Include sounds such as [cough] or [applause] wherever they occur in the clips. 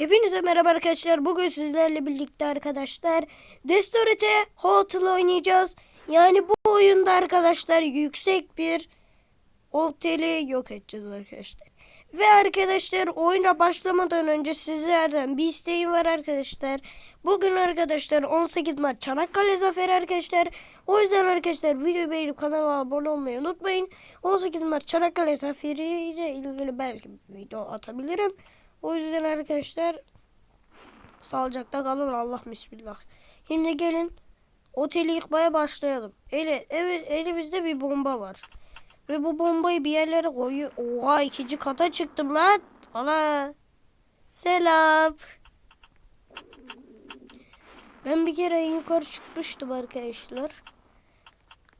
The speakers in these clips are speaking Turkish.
Hepinize merhaba arkadaşlar. Bugün sizlerle birlikte arkadaşlar Destorite Hotel oynayacağız. Yani bu oyunda arkadaşlar yüksek bir oteli yok edeceğiz arkadaşlar. Ve arkadaşlar oyuna başlamadan önce sizlerden bir isteğim var arkadaşlar. Bugün arkadaşlar 18 Mart Çanakkale Zaferi arkadaşlar. O yüzden arkadaşlar videoyu beğenip kanala abone olmayı unutmayın. 18 Mart Çanakkale Zaferi ile ilgili belki bir video atabilirim. O yüzden arkadaşlar sağlıcakla kalın Allah bismillah. Şimdi gelin oteli yıkmaya başlayalım. Ele, evet elimizde bir bomba var. Ve bu bombayı bir yerlere koyuyor. Oha ikinci kata çıktım lan. Ana. Selam. Ben bir kere en yukarı çıkmıştım arkadaşlar.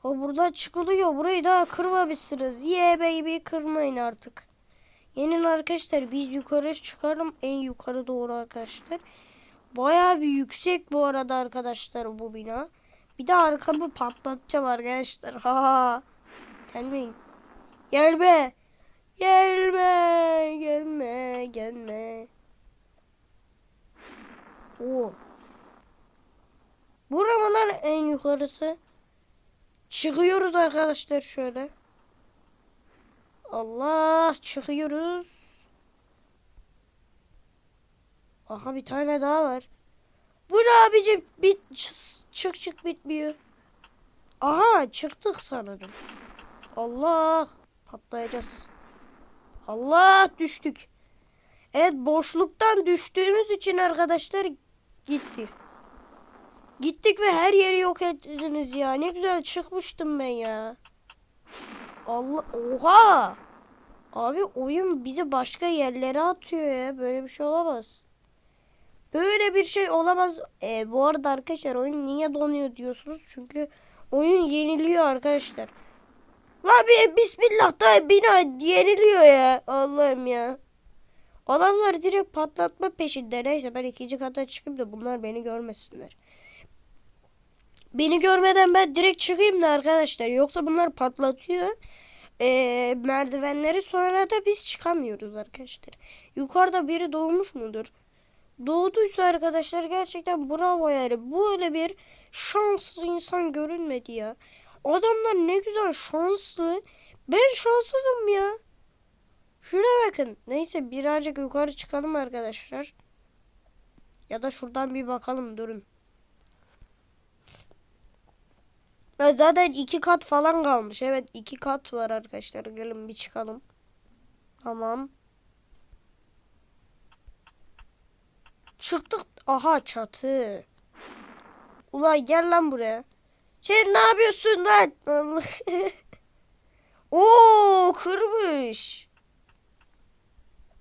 O burada çıkılıyor. Burayı daha kırmamışsınız. Yeah baby kırmayın artık. Yenin arkadaşlar biz yukarı çıkalım. En yukarı doğru arkadaşlar. Bayağı bir yüksek bu arada arkadaşlar bu bina. Bir de arkamı patlatacağım arkadaşlar. Ha. Gelmeyin. Gelme. Gelme. Gelme. Gelme. Oo. Buradan en yukarısı. Çıkıyoruz arkadaşlar şöyle. Allah çıkıyoruz. Aha bir tane daha var. Bu ne abicim? Bit çık çık bitmiyor. Aha çıktık sanırım. Allah patlayacağız. Allah düştük. Evet boşluktan düştüğümüz için arkadaşlar gitti. Gittik ve her yeri yok ettiniz ya. Ne güzel çıkmıştım ben ya. Allah oha. Abi oyun bizi başka yerlere atıyor ya. Böyle bir şey olamaz. Böyle bir şey olamaz. E, bu arada arkadaşlar oyun niye donuyor diyorsunuz. Çünkü oyun yeniliyor arkadaşlar. La bir bismillah da bina yeniliyor ya. Allah'ım ya. Adamlar direkt patlatma peşinde. Neyse ben ikinci kata çıkayım da bunlar beni görmesinler. Beni görmeden ben direkt çıkayım da arkadaşlar. Yoksa bunlar patlatıyor. Ee, merdivenleri sonra da biz çıkamıyoruz arkadaşlar. Yukarıda biri doğmuş mudur? Doğduysa arkadaşlar gerçekten bravo yani. Böyle bir şanslı insan görünmedi ya. Adamlar ne güzel şanslı. Ben şanssızım ya. Şuna bakın. Neyse birazcık yukarı çıkalım arkadaşlar. Ya da şuradan bir bakalım durun. Ya zaten iki kat falan kalmış. Evet iki kat var arkadaşlar. Gelin bir çıkalım. Tamam. Çıktık. Aha çatı. Ulan gel lan buraya. Sen ne yapıyorsun lan? [laughs] Oo kırmış.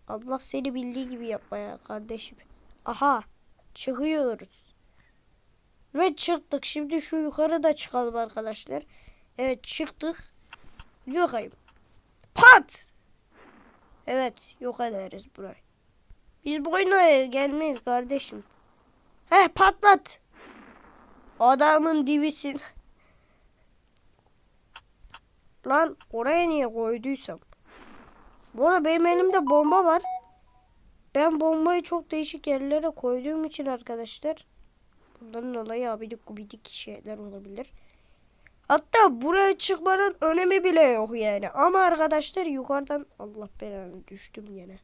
Allah seni bildiği gibi yapmaya kardeşim. Aha çıkıyoruz. Ve çıktık. Şimdi şu yukarıda çıkalım arkadaşlar. Evet çıktık. Bakayım. Pat! Evet yok ederiz burayı. Biz bu oyuna gelmeyiz kardeşim. He patlat. Adamın dibisin. Lan oraya niye koyduysam. Bu arada benim elimde bomba var. Ben bombayı çok değişik yerlere koyduğum için arkadaşlar. Bunların olayı abidik gubidik şeyler olabilir. Hatta buraya çıkmanın önemi bile yok yani. Ama arkadaşlar yukarıdan Allah belanı düştüm yine.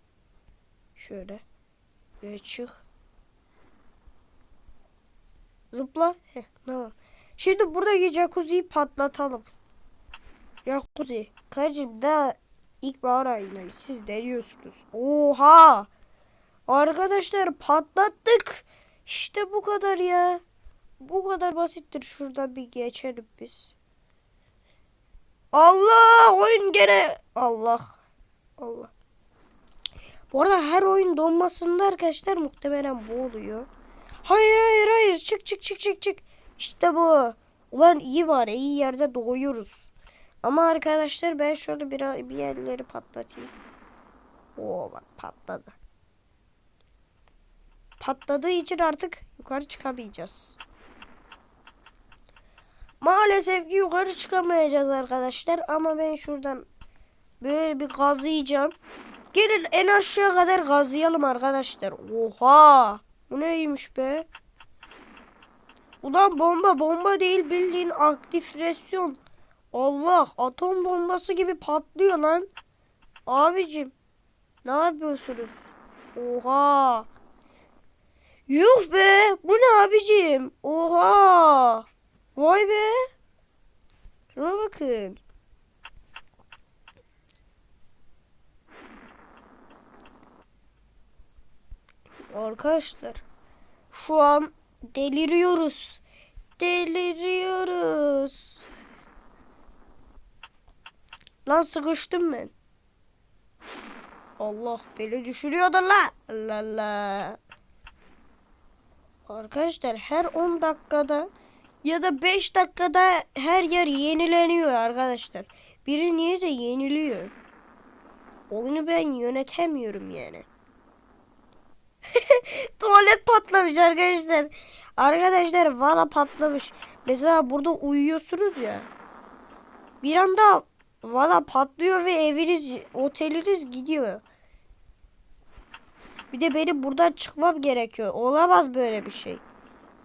Şöyle. Buraya çık. Zıpla. Heh, tamam. Şimdi buradaki jacuzziyi patlatalım. Jacuzzi. Kardeşim daha ilkbahar ayındayız. Siz ne diyorsunuz? Oha! Arkadaşlar patlattık. İşte bu kadar ya. Bu kadar basittir. Şuradan bir geçelim biz. Allah! Oyun gene... Allah. Allah. Bu arada her oyun donmasında arkadaşlar muhtemelen bu oluyor. Hayır hayır hayır. Çık çık çık çık çık. İşte bu. Ulan iyi var. iyi yerde doğuyoruz. Ama arkadaşlar ben şöyle bir, bir yerleri patlatayım. Oo bak patladı. Patladığı için artık yukarı çıkamayacağız. Maalesef ki yukarı çıkamayacağız arkadaşlar. Ama ben şuradan böyle bir kazıyacağım. Gelin en aşağı kadar gazlayalım arkadaşlar. Oha. Bu neymiş be? Ulan bomba bomba değil bildiğin aktiflasyon. Allah atom bombası gibi patlıyor lan. Abicim ne yapıyorsunuz? Oha. Yuh be bu ne abicim? Oha. Vay be. Şuna bakın. Arkadaşlar şu an deliriyoruz. Deliriyoruz. Lan sıkıştım ben. Allah beni düşürüyordu la. Allah Allah. Arkadaşlar her 10 dakikada ya da 5 dakikada her yer yenileniyor arkadaşlar. Biri niyeyse yeniliyor. Oyunu ben yönetemiyorum yani. [laughs] Tuvalet patlamış arkadaşlar. Arkadaşlar valla patlamış. Mesela burada uyuyorsunuz ya. Bir anda valla patlıyor ve eviniz, oteliniz gidiyor. Bir de benim buradan çıkmam gerekiyor. Olamaz böyle bir şey.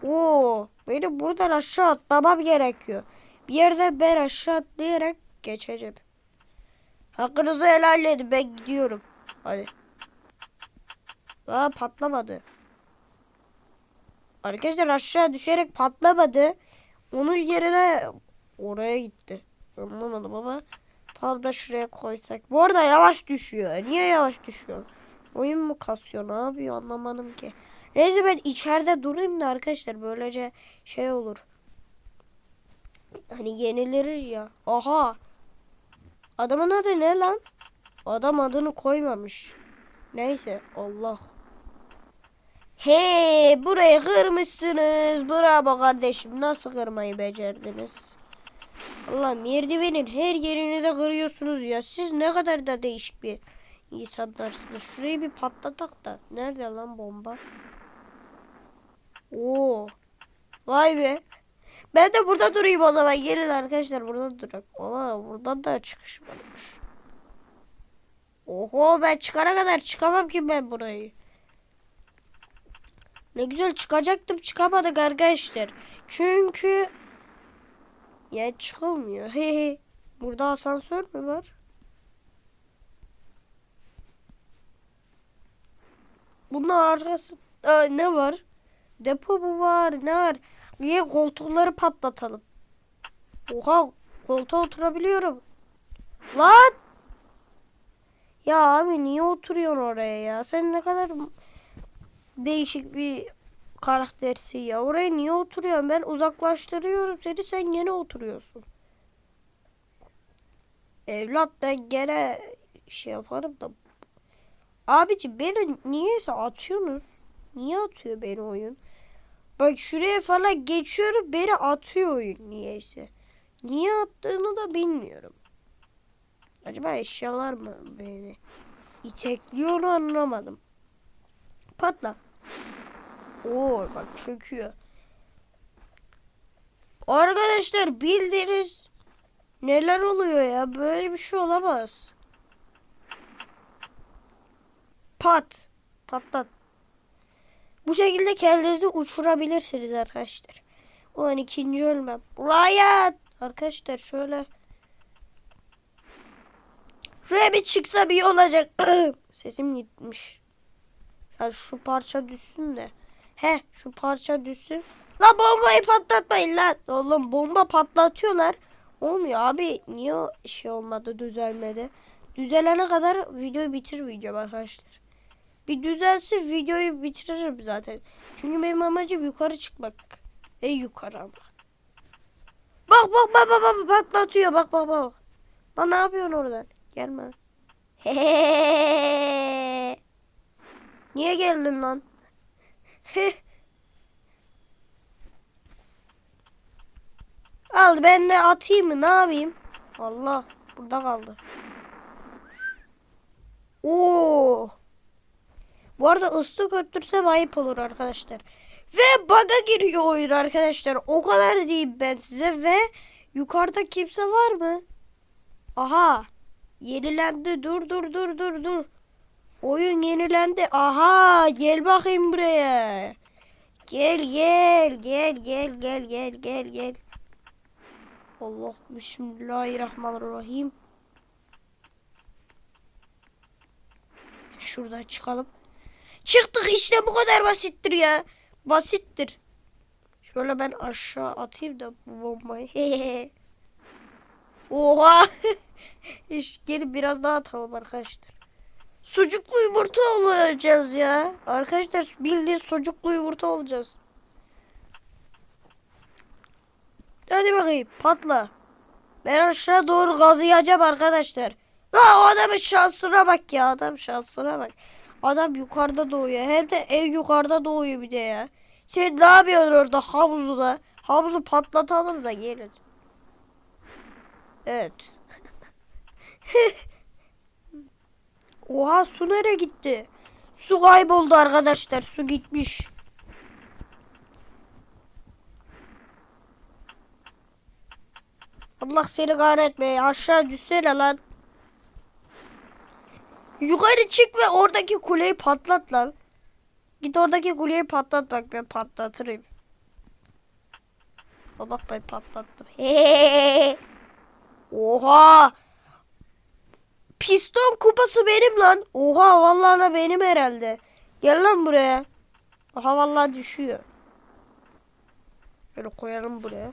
Oo, benim buradan aşağı atlamam gerekiyor. Bir yerden ben aşağı atlayarak geçeceğim. Hakkınızı helal edin ben gidiyorum. Hadi. Aa patlamadı. Arkadaşlar aşağı düşerek patlamadı. Onun yerine oraya gitti. Anlamadım ama tam da şuraya koysak. Bu arada yavaş düşüyor. Niye yavaş düşüyor? Oyun mu kasıyor? Ne yapıyor? Anlamadım ki. Neyse ben içeride durayım da arkadaşlar böylece şey olur. Hani yenilir ya. Aha. Adamın adı ne lan? Adam adını koymamış. Neyse Allah. He burayı kırmışsınız. Bravo kardeşim. Nasıl kırmayı becerdiniz? Allah merdivenin her yerini de kırıyorsunuz ya. Siz ne kadar da değişik bir insanlarsınız. Şurayı bir patlatak da. Nerede lan bomba? Oo. Vay be. Ben de burada durayım o zaman. Gelin arkadaşlar burada durak. Ama buradan da çıkış varmış. Oho ben çıkana kadar çıkamam ki ben burayı. Ne güzel çıkacaktım çıkamadık arkadaşlar. Çünkü ya çıkılmıyor. [laughs] Hehe. Burada asansör mü var? Bunun arkası ne var? Depo mu var? Ne var? Niye koltukları patlatalım? Oha koltuğa oturabiliyorum. Lan! Ya abi niye oturuyorsun oraya ya? Sen ne kadar değişik bir karaktersin ya. Oraya niye oturuyorsun? Ben uzaklaştırıyorum seni sen yine oturuyorsun. Evlat ben gene şey yaparım da. Abici beni niyeyse atıyorsunuz. Niye atıyor beni oyun? Bak şuraya falan geçiyorum beni atıyor oyun niyeyse. Niye attığını da bilmiyorum. Acaba eşyalar mı beni itekliyor anlamadım. Patla. Oo bak çöküyor. Arkadaşlar bildiğiniz neler oluyor ya böyle bir şey olamaz. Pat. Patlat. Bu şekilde kendinizi uçurabilirsiniz arkadaşlar. Ulan ikinci ölmem. Riot. Arkadaşlar şöyle. Şuraya bir çıksa bir olacak. [clears throat] Sesim gitmiş. Ya şu parça düşsün de. He şu parça düşsün. La bombayı patlatmayın lan. Oğlum bomba patlatıyorlar. Olmuyor abi. Niye şey olmadı düzelmedi? Düzelene kadar videoyu bitirmeyeceğim arkadaşlar. Bir düzelse videoyu bitiririm zaten. Çünkü benim amacım yukarı çıkmak. E yukarı ama. Bak bak bak bak bak patlatıyor bak bak bak. Lan ne yapıyorsun oradan? Gelme. [laughs] Niye geldin lan? [laughs] Al ben de atayım mı ne yapayım? Allah burada kaldı. Oo. Bu arada ıslık öttürsem ayıp olur arkadaşlar. Ve bug'a giriyor oyun arkadaşlar. O kadar diyeyim ben size ve yukarıda kimse var mı? Aha. Yenilendi. Dur dur dur dur dur. Oyun yenilendi. Aha gel bakayım buraya. Gel gel gel gel gel gel gel gel. Allah bismillahirrahmanirrahim. Şuradan çıkalım. Çıktık işte bu kadar basittir ya. Basittir. Şöyle ben aşağı atayım da bu bombayı. [laughs] Oha. [laughs] Gelin biraz daha atalım arkadaşlar. Sucuklu yumurta olacağız ya. Arkadaşlar bildiğin sucuklu yumurta olacağız. Hadi bakayım patla. Ben aşağı doğru gazlayacağım arkadaşlar. La o adamın şansına bak ya adam şansına bak. Adam yukarıda doğuyor. Hem de en yukarıda doğuyor bir de ya. Sen ne yapıyorsun orada havuzda? Havuzu patlatalım da gelin. Evet. [laughs] Oha su nereye gitti? Su kayboldu arkadaşlar. Su gitmiş. Allah seni kahretmeye. Aşağı düşsene lan. Yukarı çık ve oradaki kuleyi patlat lan. Git oradaki kuleyi patlat bak ben patlatırım. Bak ben patlattım. [laughs] Oha. Piston kupası benim lan. Oha vallahi da benim herhalde. Gel lan buraya. Aha vallahi düşüyor. Şöyle koyalım buraya.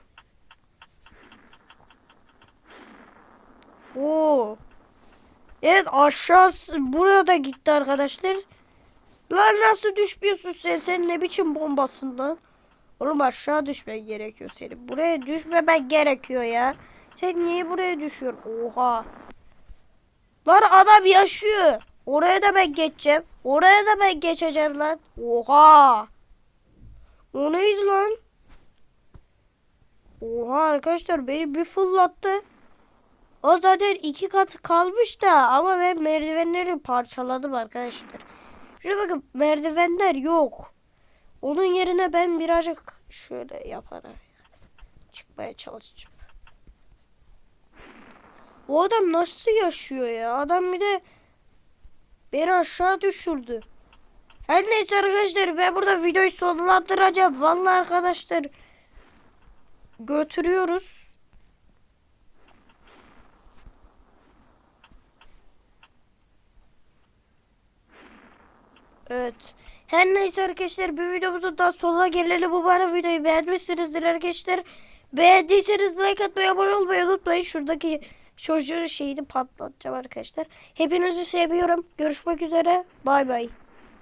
Oo. Evet aşağısı burada gitti arkadaşlar. Lan nasıl düşmüyorsun sen? Sen ne biçim bombasın lan? Oğlum aşağı düşmen gerekiyor senin. Buraya düşmemen gerekiyor ya. Sen niye buraya düşüyorsun? Oha. Lan adam yaşıyor. Oraya da ben geçeceğim. Oraya da ben geçeceğim lan. Oha. O neydi lan? Oha arkadaşlar beni bir fırlattı. O zaten iki katı kalmış da ama ben merdivenleri parçaladım arkadaşlar. Şuraya bakın merdivenler yok. Onun yerine ben birazcık şöyle yaparak çıkmaya çalışacağım. O adam nasıl yaşıyor ya? Adam bir de beni aşağı düşürdü. Her neyse arkadaşlar ben burada videoyu sonlandıracağım. Vallahi arkadaşlar götürüyoruz. Evet. Her neyse arkadaşlar bir videomuzun daha sonuna gelelim. Umarım videoyu beğenmişsinizdir arkadaşlar. Beğendiyseniz like atmayı, abone olmayı unutmayın. Şuradaki çocuğun şeyini patlatacağım arkadaşlar. Hepinizi seviyorum. Görüşmek üzere. Bay bay.